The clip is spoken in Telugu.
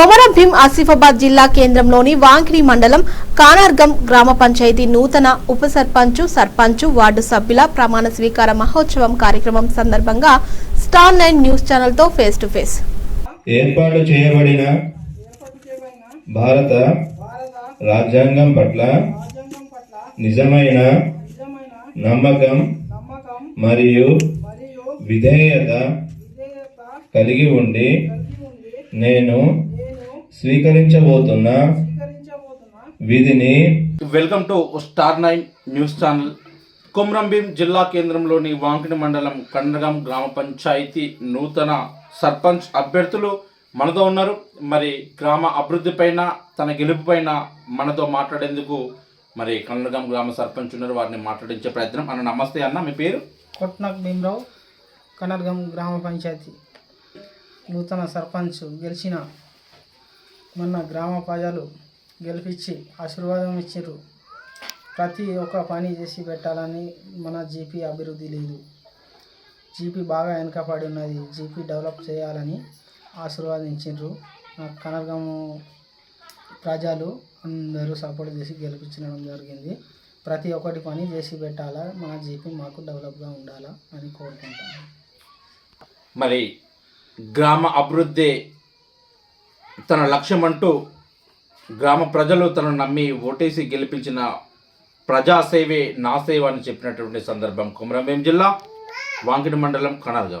కొమరంభీం ఆసిఫాబాద్ జిల్లా కేంద్రంలోని వాంకిడి మండలం కానార్గం గ్రామ పంచాయతీ నూతన ఉప సర్పంచ్ సర్పంచ్ వార్డు సభ్యుల ప్రమాణ స్వీకార మహోత్సవం కార్యక్రమం సందర్భంగా స్టార్ నైన్ న్యూస్ ఛానల్తో ఫేస్ టు ఫేస్. ఏర్పాటు చేయబడిన భారత రాజ్యాంగం పట్ల నిజమైన నమ్మకం మరియు విధేయత కలిగి ఉండి నేను స్వీకరించబోతున్న విధిని welcome to star nine news channel. Komrambheem జిల్లా కేంద్రంలోని వాంకిడి మండలం కండగం గ్రామ పంచాయతీ నూతన సర్పంచ్ అభ్యర్థులు మనతో ఉన్నారు. మరి గ్రామ అభివృద్ధి పైన తన గెలుపు పైన మనతో మాట్లాడేందుకు మరి కండగం గ్రామ సర్పంచ్ ఉన్నారు. వారిని మాట్లాడించే ప్రయత్నం. అన్న నమస్తే అన్న మీ పేరు? కొట్నక్ భీమరావు కనర్గం గ్రామ పంచాయతీ నూతన సర్పంచ్ గెలిచిన మొన్న గ్రామ ప్రజలు గెలిపించి ఆశీర్వాదం ఇచ్చారు ప్రతి ఒక్క పని చేసి పెట్టాలని మన జీపీ అభివృద్ధి లేదు. జీపీ బాగా వెనకపడి ఉన్నది. జీపీ డెవలప్ చేయాలని ఆశీర్వాదించారు కనర్గము ప్రజలు అందరూ సపోర్ట్ చేసి గెలిపించడం జరిగింది. ప్రతి ఒక్కటి పని చేసి పెట్టాలా? మన జీపీ మాకు డెవలప్గా ఉండాలా? అని కోరుకుంటాను. మరి గ్రామ అభివృద్ధి తన లక్ష్యం అంటూ గ్రామ ప్రజలు తనను నమ్మి ఓటేసి గెలిపించిన ప్రజాసేవే నా సేవ అని చెప్పినటువంటి సందర్భం కుమరంభీం జిల్లా వాంకిడి మండలం కనర్గం